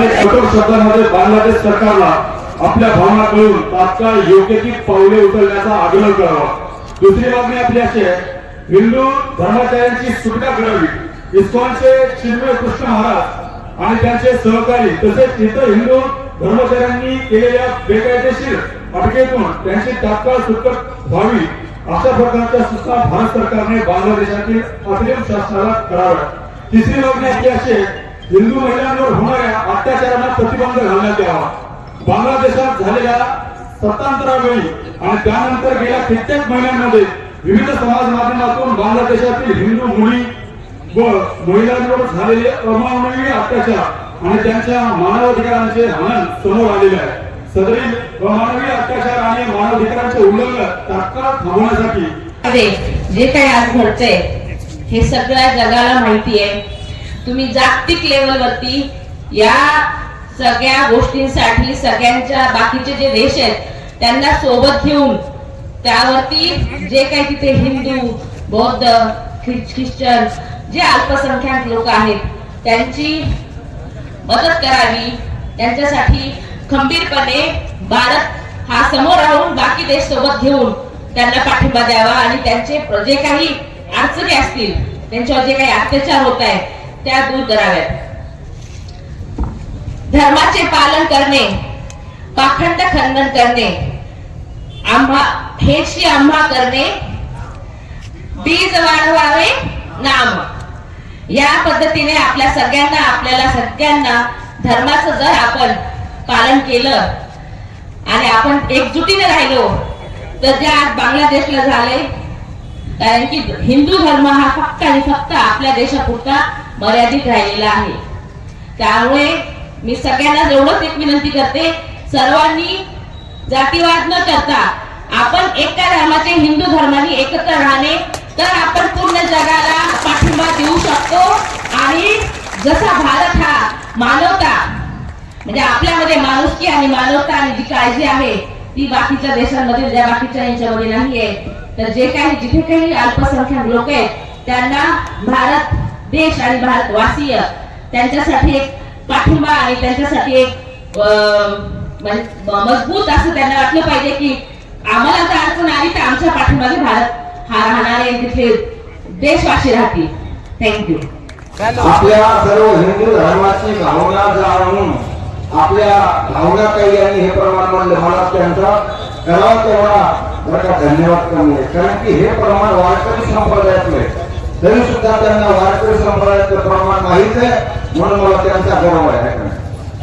सरकारने कठोर शब्दांमध्ये बांगलादेश सरकारला आपल्या भावना कळून तात्काळ योग्य ती पावले उचलण्याचा आग्रह करावा. दुसरी मागणी आपली अशी आहे हिंदू धर्माचार्यांची सुटका करावी इस्कॉनचे चिन्मय कृष्ण महाराज आणि त्यांचे सहकारी तसेच इतर हिंदू धर्मचार्यांनी केलेल्या बेकायदेशीर अटकेतून त्यांची तात्काळ सुटका व्हावी अशा प्रकारच्या सूचना भारत सरकारने बांगलादेशातील अतिरिक्त शासनाला कराव्या तिसरी मागणी आपली अशी आहे हिंदू महिलांवर होणाऱ्या अत्याचारांना प्रतिबंध घालण्यात यावा. बांगलादेशात झालेल्या सत्तांतरावेळी आणि त्यानंतर गेल्या कित्येक महिन्यांमध्ये विविध समाज माध्यमातून बांगलादेशातील हिंदू मुली व महिलांवर झालेले अमानवीय अत्याचार आणि त्यांच्या मानवाधिकारांचे हनन समोर आलेले आहे. सदरील अमानवीय अत्याचार आणि मानवाधिकारांचे उल्लंघन तात्काळ थांबवण्यासाठी जे काही आज घडतंय हे सगळ्या जगाला माहिती आहे तुम्ही जागतिक लेवलवरती या सगळ्या गोष्टींसाठी सगळ्यांच्या बाकीचे जे देश आहेत त्यांना सोबत घेऊन त्यावरती जे काही तिथे हिंदू बौद्ध ख्रिश्चन जे अल्पसंख्याक लोक आहेत त्यांची मदत करावी. त्यांच्यासाठी खंबीरपणे भारत हा समोर राहून बाकी देश सोबत घेऊन त्यांना पाठिंबा द्यावा आणि त्यांचे जे काही अडचणी असतील त्यांच्यावर जे काही अत्याचार होत आहेत त्या दूर कराव्यात. धर्माचे पालन करणे पाखंड खंडन करणे आम्हा हेची आम्हा करणे बीज वाढवावे नाम. या पद्धतीने आपल्या सगळ्यांना आपल्याला सगळ्यांना धर्माचं जर आपण पालन केलं आणि आपण एकजुटीने राहिलो तर जे आज बांगलादेशला झाले कारण की हिंदू धर्म हा फक्त आणि फक्त आपल्या देशापुरता मर्यादित राहिलेला आहे. त्यामुळे मी सगळ्यांना एवढंच एक विनंती करते सर्वांनी जातीवाद न करता आपण एका धर्माचे हिंदू धर्माने एकत्र राहणे तर आपण पूर्ण जगाला पाठिंबा देऊ शकतो. आणि जसा भारत हा मानवता म्हणजे आपल्यामध्ये माणुसकी आणि मानवता आणि जी काळजी आहे ती बाकीच्या देशांमध्ये ज्या बाकीच्या यांच्यामध्ये नाहीये तर जे काही जिथे काही अल्पसंख्याक लोक आहेत त्यांना भारत देश आणि भारतवासीय त्यांच्यासाठी एक पाठिंबा आणि त्यांच्यासाठी एक अं, म्हणजे मजबूत असं त्यांना वाटलं पाहिजे की आम्हाला जर अडचण आली तर आमच्या पाठीमागे भारत हा राहणारे तिथले देशवासी राहतील. थँक्यू आपल्या सर्व हिंदू धर्माची भावना जाणून आपल्या भावना काही यांनी हे प्रमाण म्हणलं मला त्यांचा करावा तेवढा धन्यवाद कमी आहे. कारण की हे प्रमाण वारकरी संप्रदायातलं आहे तरी सुद्धा त्यांना वारकरी संप्रदायाचं प्रमाण माहीत आहे म्हणून मला त्यांचा गर्व आहे.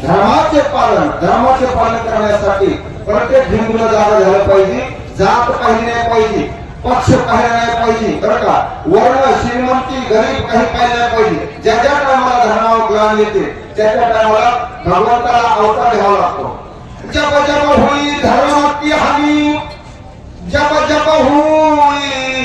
धर्माचे पालन धर्माचे पालन करण्यासाठी प्रत्येक हिंदूला जागा झालं पाहिजे. जात पाहिली नाही पाहिजे पक्ष पाहिला नाही पाहिजे बरं का? वर्ण श्रीमंती गरीब काही पाहिलं नाही पाहिजे. ज्या ज्या टायमाला धर्मावर ग्लान येते त्या त्या टायमाला भगवंताला अवतार घ्यावा लागतो. जप जप होई धर्माची की हानी जप जप होई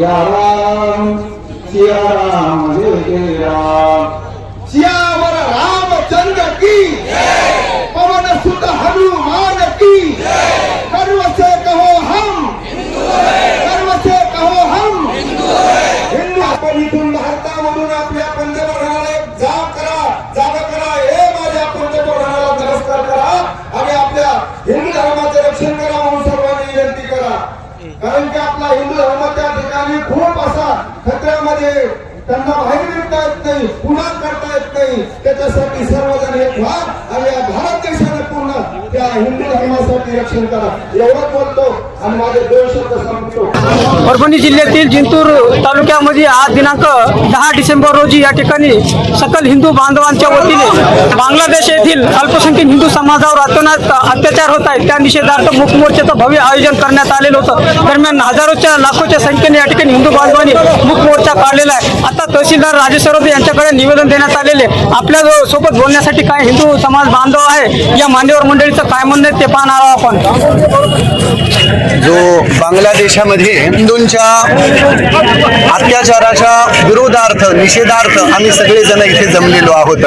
सिया राम सिया राम जय जय राम आपला हिंदू धर्म त्या ठिकाणी खूप असा खतऱ्यामध्ये त्यांना बाहेर निघता येत नाही पुन्हा करता येत नाही. त्याच्यासाठी सर्वजण एक व्हा आणि या भारत देशाने पूर्ण त्या हिंदू धर्मासाठी रक्षण करा. एवढंच बोलतो आणि माझे दोन शब्द सांगतो. परभणी जिल्ह्यातील जिंतूर तालुक्यामध्ये आज दिनांक दहा डिसेंबर रोजी या ठिकाणी सकल हिंदू बांधवांच्या वतीने बांगलादेश येथील अल्पसंख्याक हिंदू समाजावर अतोनात अत्याचार होत आहेत. त्या निषेधार्थ मुखमोर्चाचं भव्य आयोजन करण्यात आलेलं होतं. दरम्यान हजारोच्या लाखोच्या संख्येने या ठिकाणी हिंदू बांधवांनी मुखमोर्चा काढलेला आहे. आता तहसीलदार राजेश सरोदे यांच्याकडे निवेदन देण्यात आलेले आपल्यासोबत बोलण्यासाठी काय हिंदू समाज बांधव आहे या मान्यवर मंडळीचं काय म्हणणं ते पाहणार आहोत आपण. जो बांगलादेशामध्ये हिंदूंच्या अत्याचाराच्या विरोधार्थ निषेधार्थ आम्ही सगळेजण इथे जमलेलो आहोत.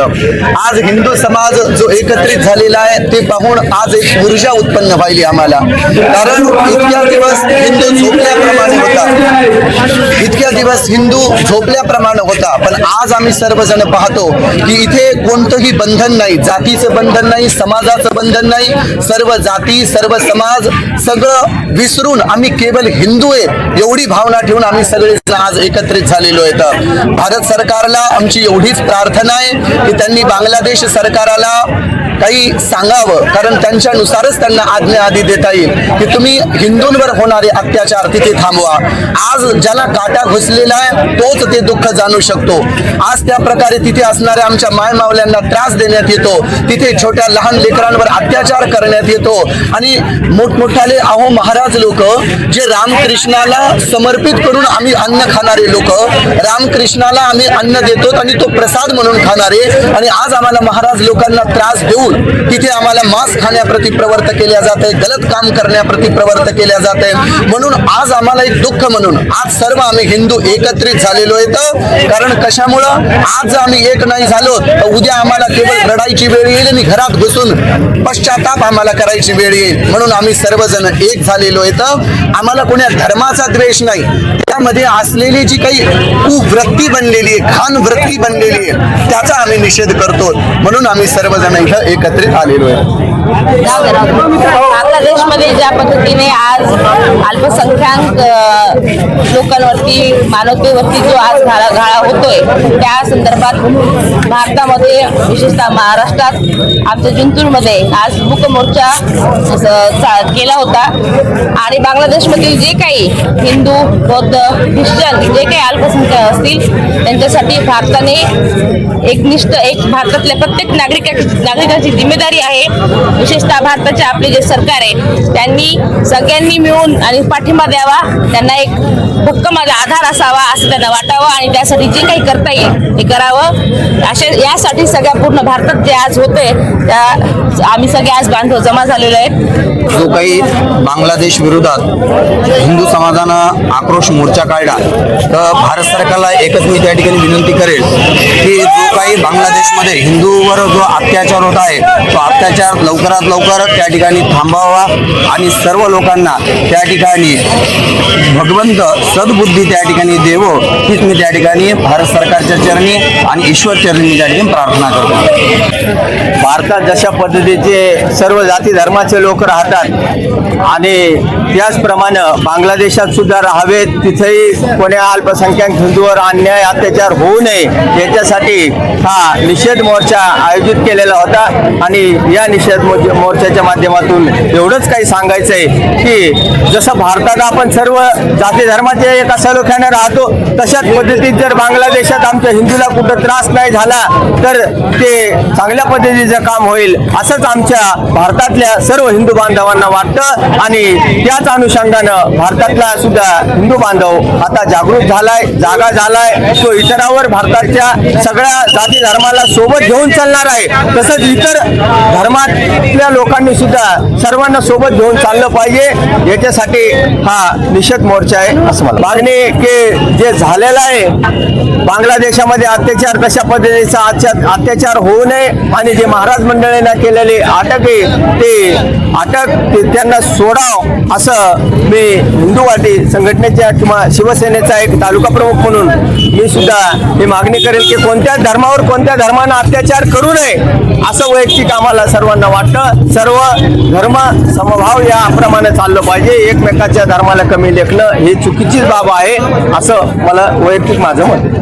आज हिंदू समाज जो एकत्रित झालेला आहे ते पाहून आज एक ऊर्जा उत्पन्न व्हायली आम्हाला. कारण इतक्या दिवस हिंदू झोपल्याप्रमाणे होता. इतक्या दिवस हिंदू झोपल्याप्रमाणे होता. पण आज आम्ही सर्वजण पाहतो की इथे कोणतंही बंधन नाही जातीचं बंधन नाही समाजाचं बंधन नाही. सर्व जाती सर्व समाज सगळं विसरून आम्ही केवळ हिंदू आहे एवढी भावना ठेवून आम्ही सगळे आज एकत्रित झालेलो आहेत भारत सरकारला आमची एवढीच प्रार्थना आहे की त्यांनी बांगलादेश सरकाराला काही सांगावं कारण त्यांच्यानुसारच त्यांना आज्ञा आधी देता येईल की तुम्ही हिंदूंवर होणारे अत्याचार तिथे थांबवा. आज ज्याला काटा घुसलेला आहे तोच ते दुःख जाणू शकतो. आज त्या प्रकारे तिथे असणाऱ्या आमच्या मायमावल्यांना त्रास देण्यात येतो. तिथे छोट्या लहान लेकरांवर अत्याचार करण्यात येतो. आणि मोठमोठाले अहो महाराज लोक जे रामकृष्णाला समर्पित करून आम्ही अन्न खाणारे लोक रामकृष्णाला आम्ही अन्न देतो आणि तो प्रसाद म्हणून खाणारे. आणि आज आम्हाला महाराज लोकांना त्रास देऊन तिथे आम्हाला मांस खाण्याप्रती प्रवर्त केल्या जाते गलत काम करण्याप्रती प्रवर्त केल्या जाते म्हणून आज आम्हाला एक दुःख म्हणून आज सर्व आम्ही हिंदू एकत्रित झालेलो आहेत कारण कशामुळं? आज जर आम्ही एक नाही झालो तर उद्या आम्हाला केवळ रडायची वेळ येईल आणि घरात घुसून पश्चाताप आम्हाला करायची वेळ येईल. म्हणून आम्ही सर्वजण एक झालेलो आहेत आम्हाला कोण्या धर्माचा द्वेष नाही. त्यामध्ये असलेली जी काही कुवृत्ती बनलेली आहे खान वृत्ती बनलेली आहे त्याचा आम्ही निषेध करतो. म्हणून आम्ही सर्वजण इथं एकत्रित आलेलो आहे. बांगलादेशमध्ये ज्या पद्धतीने आज अल्पसंख्याक लोकांवरती मानवतेवरती जो आज घाळा घाळा होतोय त्या संदर्भात भारतामध्ये विशेषतः महाराष्ट्रात आमच्या जिंतूरमध्ये आज भूकमोर्चा केला होता. आणि बांगलादेशमधील जे काही हिंदू बौद्ध ख्रिश्चन जे काही अल्पसंख्याक असतील त्यांच्यासाठी भारताने एकनिष्ठ एक भारतातल्या प्रत्येक नागरिका नागरिकाची जिम्मेदारी आहे. विशेषतः भारताचे आपले जे सरकार आहे त्यांनी सगळ्यांनी मिळून आणि पाठिंबा द्यावा त्यांना एक भक्कम आधार असावा असं त्यांना वाटावं आणि त्यासाठी जे काही करता येईल ते करावं. असे यासाठी सगळ्या पूर्ण भारतात जे आज होते त्या आम्ही सगळे आज बांधव जमा झालेलो आहेत. जो काही बांगलादेश विरोधात हिंदू समाजानं आक्रोश मोर्चा काढला तर भारत सरकारला एकच मी त्या ठिकाणी विनंती करेल की काही बांगलादेशमध्ये हिंदूवर जो अत्याचार होत आहे तो अत्याचार लवकरात लवकर त्या ठिकाणी थांबवावा आणि सर्व लोकांना त्या ठिकाणी भगवंत सद्बुद्धी त्या ठिकाणी देवो हीच मी त्या ठिकाणी भारत सरकारच्या चरणी आणि ईश्वर चरणी मी त्या ठिकाणी प्रार्थना करतो. भारतात जशा पद्धतीचे सर्व जाती धर्माचे लोक राहतात आणि त्याचप्रमाणे बांगलादेशात सुद्धा राहावेत तिथेही कोण्या अल्पसंख्याक हिंदूवर अन्याय अत्याचार होऊ नये याच्यासाठी हा निषेध मोर्चा आयोजित केलेला होता आणि या निषेध मोर्चाच्या माध्यमातून एवढंच काही सांगायचं आहे की जसं भारतात आपण सर्व जाती धर्माचे एका सलोख्याने राहतो तशाच पद्धतीत जर बांगलादेशात आमच्या हिंदूला कुठं त्रास नाही झाला तर ते चांगल्या पद्धतीचं काम होईल असंच आमच्या भारतातल्या सर्व हिंदू बांधवांना वाटतं आणि त्याच अनुषंगानं भारतातला सुद्धा हिंदू बांधव आता जागृत झालाय जागा झालाय तो इतरावर भारताच्या सगळ्या जाती धर्माला सोबत घेऊन चालणार आहे. तसंच इतर धर्मातल्या लोकांनी सुद्धा सर्वांना सोबत घेऊन चाललं पाहिजे. याच्यासाठी हा निषेध मोर्चा आहे असं मला मागणी की जे झालेलं आहे बांगलादेशामध्ये अत्याचार कशा पद्धतीचा अत्या- अत्याचार होऊ नये आणि जे महाराज मंडळींना केलेले अटक आहे ते अटक ते त्यांना सोडाव असं मी हिंदूवादी संघटनेच्या किंवा शिवसेनेचा एक तालुका प्रमुख म्हणून मी सुद्धा ही मागणी करेल की कोणत्या धर्मावर कोणत्या धर्मानं अत्याचार करू नये असं वैयक्तिक आम्हाला सर्वांना वाटतं. सर्व धर्म समभाव याप्रमाणे चाललं पाहिजे. एकमेकाच्या धर्माला कमी लेखणं ही चुकीचीच बाब आहे असं मला वैयक्तिक माझं मत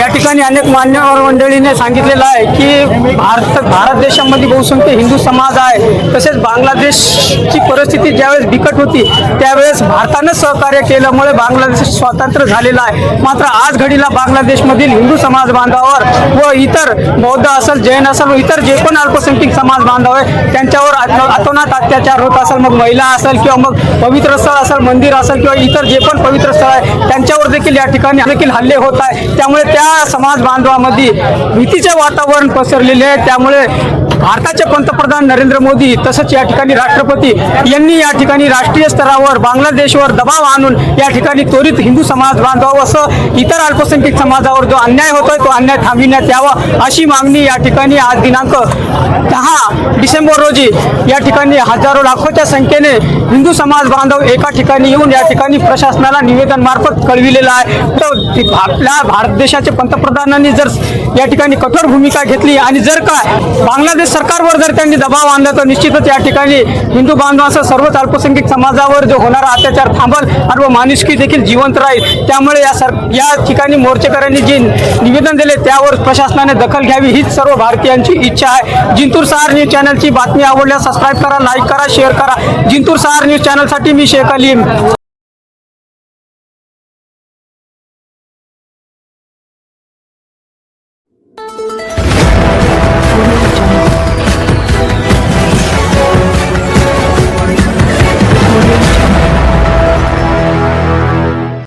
या ठिकाणी अनेक मान्यवर मंडळीने सांगितलेलं आहे की भारत भारत देशामध्ये बहुसंख्य हिंदू समाज आहे. तसेच बांगलादेशची परिस्थिती ज्यावेळेस बिकट होती त्यावेळेस भारतानं सहकार्य केल्यामुळे बांगलादेश स्वतंत्र झालेला आहे. मात्र आज घडीला बांगलादेशमधील हिंदू समाज बांधवावर व इतर बौद्ध असेल जैन असेल व इतर जे पण अल्पसंख्याक समाज बांधव आहे त्यांच्यावर अतोनात अत्याचार होत असेल मग महिला असेल किंवा मग पवित्र स्थळ असेल मंदिर असेल किंवा इतर जे पण पवित्र स्थळ आहे त्यांच्यावर देखील या ठिकाणी देखील हल्ले होत आहे त्यामुळे त्या समाज बांधवामध्ये भीतीचे वातावरण पसरलेले आहे. त्यामुळे भारताचे पंतप्रधान नरेंद्र मोदी तसंच या ठिकाणी राष्ट्रपती यांनी या ठिकाणी राष्ट्रीय स्तरावर बांगलादेशवर दबाव आणून या ठिकाणी त्वरित हिंदू समाज बांधवावं असं इतर अल्पसंख्याक समाजावर जो अन्याय होतोय तो अन्याय थांबविण्यात यावा अशी मागणी या ठिकाणी आज दिनांक दहा डिसेंबर रोजी या ठिकाणी हजारो लाखोच्या संख्येने हिंदू समाज बांधव एका ठिकाणी येऊन या ठिकाणी प्रशासनाला निवेदन मार्फत कळविलेलं आहे. तर आपल्या भारत देशाच्या पंतप्रधानांनी जर या ठिकाणी कठोर भूमिका घेतली आणि जर का बांगलादेश सरकारवर जर त्यांनी दबाव आणला तर निश्चितच या ठिकाणी हिंदू बांधवांसह सर्वच अल्पसंख्याक समाजावर जो होणारा अत्याचार थांबल आणि व माणुसकी देखील जिवंत राहील. त्यामुळे या सर या ठिकाणी मोर्चेकऱ्यांनी जे निवेदन दिले त्यावर प्रशासनाने दखल घ्यावी हीच सर्व भारतीयांची इच्छा आहे. जिंतूर सहार न्यूज चॅनलची बातमी आवडल्यास सबस्क्राईब करा लाईक करा शेअर करा. जिंतूर सहार न्यूज चॅनलसाठी मी शेख अलीम.